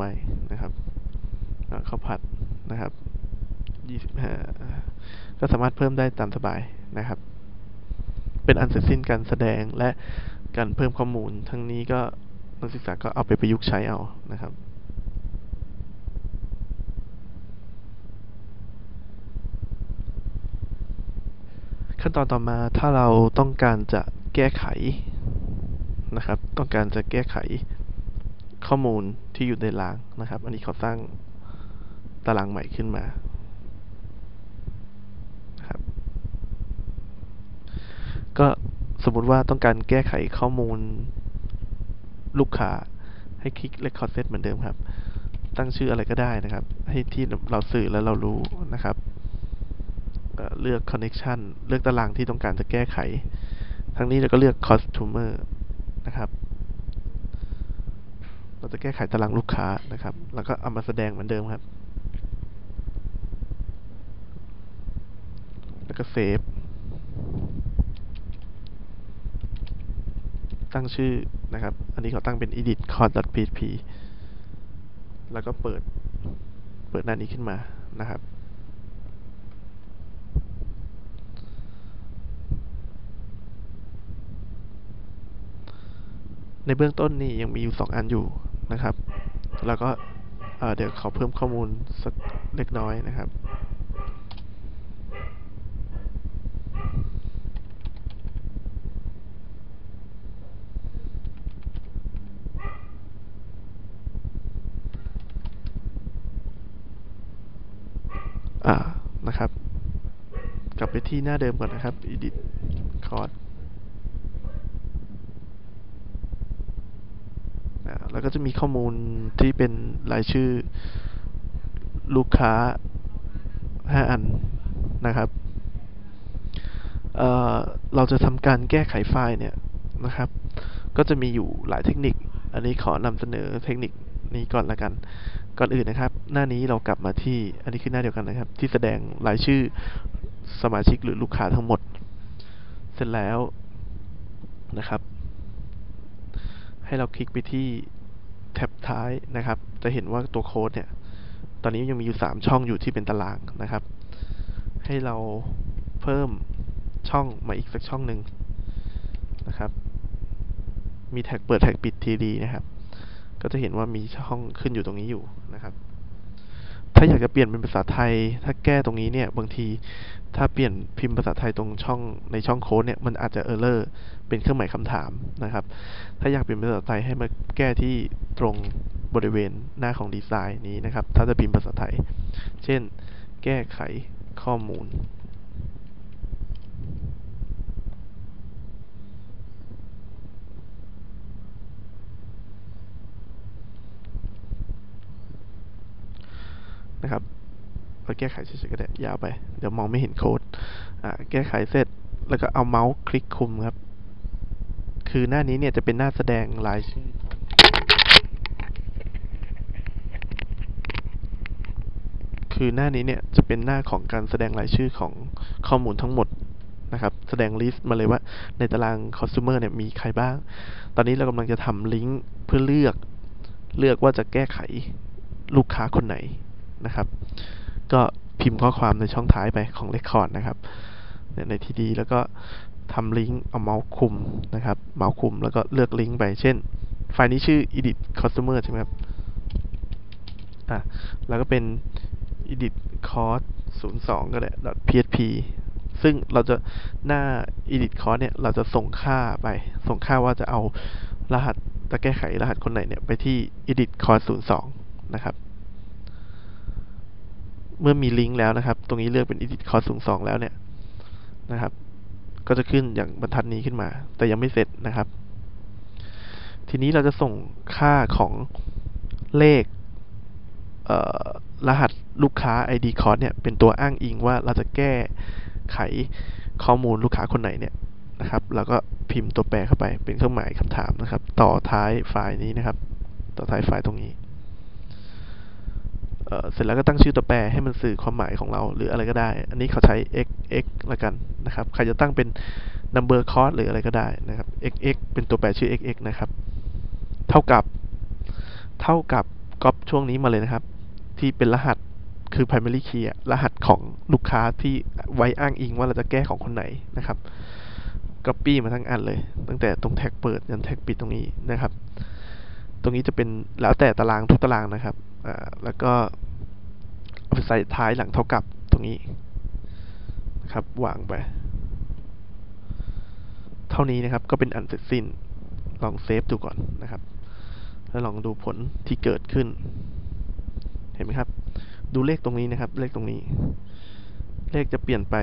ไว้นะครับข้าวผัดนะครับยี่สิบห้าก็สามารถเพิ่มได้ตามสบายนะครับ เป็นอันเสร็จสิ้นการแสดงและการเพิ่มข้อมูล ทั้งนี้ก็นักศึกษาก็เอาไปประยุกต์ใช้เอานะครับขั้นตอนต่อมาถ้าเราต้องการจะแก้ไขนะครับ ต้องการจะแก้ไข ข้อมูลที่อยู่ในตารางนะครับ อันนี้เขาสร้างตารางใหม่ขึ้นมาครับก็สมมุติว่าต้องการแก้ไขข้อมูลลูกค้าให้คลิก Record Set เหมือนเดิมครับ ตั้งชื่ออะไรก็ได้นะครับ ให้ที่เราสื่อแล้วเรารู้นะครับเอ่อเลือก connection เลือกตารางที่ต้องการจะแก้ไข ทั้งนี้เราก็เลือก customer นะครับ เราจะแก้ไขตารางลูกค้านะครับ แล้วก็เอามาแสดงเหมือนเดิมครับ แล้วก็เซฟ ตั้งชื่อนะครับ อันนี้เขาตั้งเป็น edit code.php แล้วก็เปิด เปิดหน้านี้ขึ้นมานะครับในเบื้องต้นนี่ยังมีอยู่สองอันอยู่ นะครับ แล้วก็เดี๋ยวขอเพิ่มข้อมูลสักเล็กน้อยนะครับอ่านะครับ กลับไปที่หน้าเดิมก่อนนะครับ edit code อ่า แล้วก็จะมีข้อมูลที่เป็นรายชื่อลูกค้า 5 อันนะครับเเราจะทำการแก้ไขไฟล์เนี่ยนะครับ ก็จะมีอยู่หลายเทคนิค อันนี้ขอนำเสนอเทคนิคนี้ก่อนละกัน ก่อนอื่นนะครับ หน้านี้เรากลับมาที่ อันนี้คือหน้าเดียวกันนะครับ ที่แสดงรายชื่อสมาชิกหรือลูกค้าทั้งหมด เสร็จแล้วนะครับ ให้เราคลิกไปที่ แท็บท้ายนะครับ จะเห็นว่าตัวโค้ดเนี่ย ตอนนี้ยังมีอยู่ 3 ช่องอยู่ที่เป็นตารางนะครับ ให้เราเพิ่มช่องมาอีกสักช่องหนึ่งนะครับ มีแท็กเปิดแท็กปิดทีดีนะครับ ก็จะเห็นว่ามีช่องขึ้นอยู่ตรงนี้อยู่นะครับ ถ้าอยากจะเปลี่ยนเป็นภาษาไทย ถ้าแก้ตรงนี้เนี่ย บางทีถ้าเปลี่ยนพิมพ์ภาษาไทยตรงช่องในช่องโค้ดเนี่ยมันอาจจะเออร์เลอร์เป็นเครื่องหมายคำถามนะครับ ถ้าอยากเปลี่ยนภาษาไทยให้มาแก้ที่ตรงบริเวณหน้าของดีไซน์นี้นะครับ ถ้าจะพิมพ์ภาษาไทย เช่น แก้ไขข้อมูล นะครับ เราแก้ไขเฉยๆก็ได้ยาวไป เดี๋ยวมองไม่เห็นโค้ดอ่าแก้ไขเสร็จแล้วก็เอาเมาส์คลิกคุมครับ คือหน้านี้เนี่ยจะเป็นหน้าแสดงรายชื่อคือหน้านี้เนี่ยจะเป็นหน้าของการแสดงรายชื่อของข้อมูลทั้งหมดนะครับ แสดงลิสต์มาเลยว่าในตาราง customer เนี่ยมีใครบ้าง ตอนนี้เรากำลังจะทำลิงก์เพื่อเลือก เลือกว่าจะแก้ไขลูกค้าคนไหนนะครับ ก็พิมพ์ข้อความในช่องท้ายไปของ Record นะครับ ในที่ดีแล้วก็ทำลิงก์เอาเมาส์คุมนะครับ เมาส์คุมแล้วก็เลือกลิงก์ไป เช่น ไฟล์นี้ชื่อ edit customer ใช่ไหมครับ อะ แล้วก็เป็น edit cost 02 ก็ได้ .php ซึ่งเราจะหน้า edit cost เนี่ย เราจะส่งค่าไป ส่งค่าว่าจะเอารหัสจะแก้ไขรหัสคนไหนเนี่ย ไปที่ edit cost 02 นะครับ เมื่อมีลิงก์แล้วนะครับ ตรงนี้เลือกเป็น edit cost 02แล้วเนี่ยนะครับ ก็จะขึ้นอย่างบรรทัดนี้ขึ้นมา แต่ยังไม่เสร็จนะครับ ทีนี้เราจะส่งค่าของเลขรหัสลูกค้า ID cost เนี่ย เป็นตัวอ้างอิงว่าเราจะแก้ไขข้อมูลลูกค้าคนไหนเนี่ยนะครับ แล้วก็พิมพ์ตัวแปรเข้าไปเป็นเครื่องหมายคำถามนะครับ ต่อท้ายไฟล์นี้นะครับ ต่อท้ายไฟล์ตรงนี้ เสร็จแล้วก็ตั้งชื่อตัวแปรให้มันสื่อความหมายของเราหรืออะไรก็ได้ อันนี้เขาใช้ x x ละกันนะครับ ใครจะตั้งเป็น number cost หรืออะไรก็ได้นะครับ x x เป็นตัวแปรชื่อ x x นะครับ เท่ากับ เท่ากับก๊อปช่วงนี้มาเลยนะครับ ที่เป็นรหัสคือ primary key รหัสของลูกค้าที่ไว้อ้างอิงว่าเราจะแก้ของคนไหนนะครับ copy มาทั้งอันเลย ตั้งแต่ตรงแท็กเปิดยันแท็กปิดตรงนี้นะครับ ตรงนี้จะเป็นแล้วแต่ตารางทุกตารางนะครับอ่าแล้วก็เอาไปใส่ท้ายหลังเท่ากับตรงนี้นะครับวางไป เท่านี้นะครับก็เป็นอันเสร็จสิ้น ลองเซฟดูก่อนนะครับ แล้วลองดูผลที่เกิดขึ้น เห็นไหมครับ ดูเลขตรงนี้นะครับ เลขตรงนี้ เลขจะเปลี่ยนไป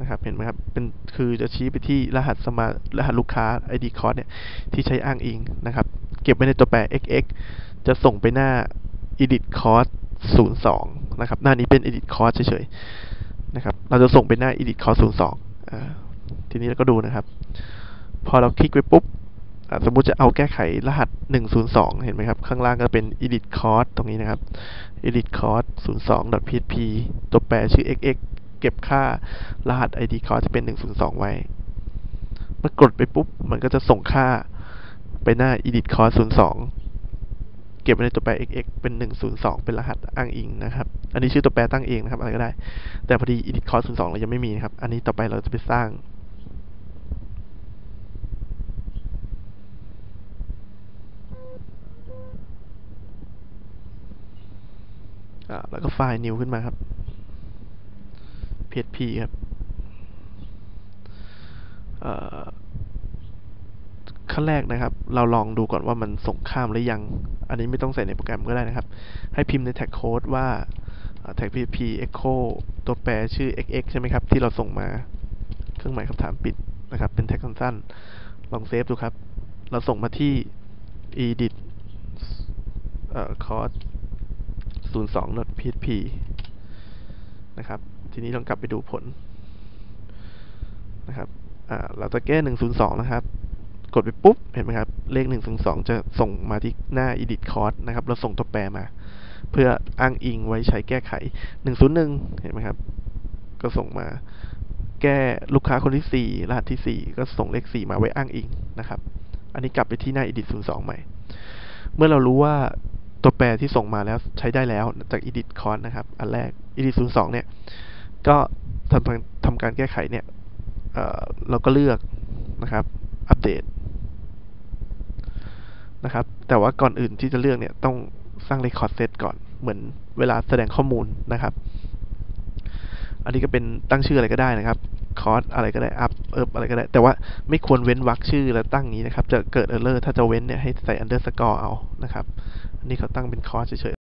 นะครับ เห็นไหมครับ เป็นคือจะชี้ไปที่รหัสสมารหัสลูกค้า ID code เนี่ยที่ใช้อ้างอิงนะครับ เก็บไว้ในตัวแปร xx จะส่งไปหน้า edit cost 02 นะครับ หน้านี้เป็น edit cost เฉยๆ นะครับ เราจะส่งไปหน้า edit cost 02 ทีนี้เราก็ดูนะครับ พอเราคลิกไปปุ๊บ สมมุติจะเอาแก้ไขรหัส 102 เห็นไหมครับ ข้างล่างก็เป็น edit cost ตรงนี้นะครับ edit cost 02.php ตัวแปรชื่อ xx เก็บค่ารหัส id cost จะเป็น 102 ไว้ เมื่อกดไปปุ๊บ มันก็จะส่งค่า ไปหน้า edit cost 02 เก็บไว้ในตัวแปร xx เป็น 102 เป็นรหัสอ้างอิงนะครับ อันนี้ชื่อตัวแปรตั้งเองนะครับ อะไรก็ได้ แต่พอดี edit cost 02 เรายังไม่มีนะครับ อันนี้ต่อไปเราจะไปสร้างแล้วก็ไฟล์ new ขึ้นมาครับ php ครับ ขั้นแรกนะครับ เราลองดูก่อนว่ามันส่งข้ามหรือยัง อันนี้ไม่ต้องใส่ในโปรแกรมก็ได้นะครับ ให้พิมพ์ในแท็กโค้ดว่าแท็ก php echo ตัวแปรชื่อ xx ใช่ไหมครับ ที่เราส่งมา เครื่องหมายคำถามปิดนะครับ เป็นแท็กสั้นๆ ลองเซฟดูครับ เราส่งมาที่ edit เอ่อ cost 02.php นะครับ ทีนี้ลองกลับไปดูผลนะครับ อ่า เราจะแก้ 102 นะครับ กดไปปุ๊บ เห็นไหมครับ เลข102จะส่งมาที่หน้า edit cost นะครับ เราส่งตัวแปรมา เพื่ออ้างอิงไว้ใช้แก้ไข 101 เห็นไหมครับ ก็ส่งมาแก้ลูกค้าคนที่ 4 รหัสที่ 4 ก็ส่งเลข 4 มาไว้อ้างอิงนะครับ อันนี้กลับไปที่หน้า edit 02 ใหม่ เมื่อเรารู้ว่าตัวแปรที่ส่งมาแล้วใช้ได้แล้วจาก edit cost นะครับ อันแรก edit 02 เนี่ย ก็ทำทำการแก้ไขเนี่ยเเราก็เลือกนะครับ อัปเดต นะครับ แต่ว่าก่อนอื่นที่จะเลือกเนี่ยต้องสร้าง record set ก่อนเหมือนเวลาแสดงข้อมูลนะครับ อันนี้ก็เป็นตั้งชื่ออะไรก็ได้นะครับคอร์สอะไรก็ได้อัพเอิบอะไรก็ได้ แต่ว่าไม่ควรเว้นวรรคชื่อแล้วตั้งนี้นะครับ จะเกิดเออร์เลอร์ถ้าจะเว้นเนี่ยให้ใส่ underscore เอานะครับ อันนี้เขาตั้งเป็นคอร์สเฉย